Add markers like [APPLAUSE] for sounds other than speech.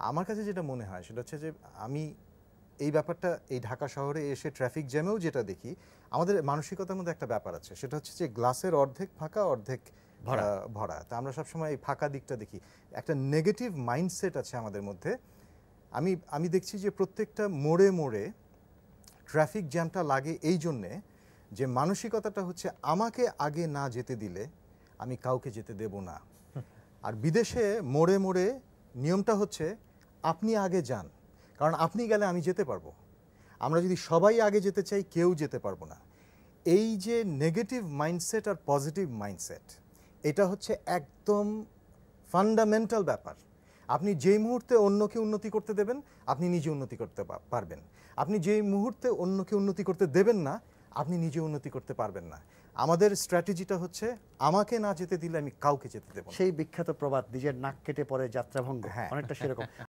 আমার কাছে যেটা মনে হয় সেটা হচ্ছে যে আমি এই ব্যাপারটা এই ঢাকা শহরে এসে ট্রাফিক জ্যামেও যেটা দেখি আমাদের মানসিকতার মধ্যে একটা ব্যাপার আছে। সেটা হচ্ছে যে গ্লাসের অর্ধেক ফাঁকা অর্ধেক ভরা। ভরা। তা আমরা সবসময় এই ফাঁকা দিকটা দেখি। একটা নেগেটিভ মাইন্ডসেট আছে আমাদের মধ্যে। আমি আমি দেখছি যে প্রত্যেকটা মোড়ে মোড়ে ট্রাফিক জ্যামটা লাগে এই জন্যে যে মানসিকতাটা হচ্ছে আমাকে আগে না যেতে দিলে আমি কাউকে যেতে দেব না। আর বিদেশে মোড়ে মোড়ে নিয়মটা হচ্ছে আপনি আগে যান কারণ আপনি গেলে আমি যেতে পারব। আমরা যদি সবাই আগে যেতে চাই কেউ যেতে পারব না। এই যে নেগেটিভ মাইন্ডসেট আর পজিটিভ মাইন্ডসেট এটা হচ্ছে একদম ফান্ডামেন্টাল ব্যাপার। আপনি যেই মুহূর্তে অন্যকে উন্নতি করতে দেবেন আপনি নিজে উন্নতি করতে পারবেন। আপনি যেই মুহূর্তে অন্যকে উন্নতি করতে দেবেন না আপনি নিজে উন্নতি করতে পারবেন না। আমাদের স্ট্র্যাটেজিটা হচ্ছে আমাকে না যেতে দিলে আমি কাউকে যেতে দেবো সেই বিখ্যাত প্রবাদ নিজের নাক কেটে পরে যাত্রাভঙ্গ। হ্যাঁ। অনেকটা সেরকম। [LAUGHS]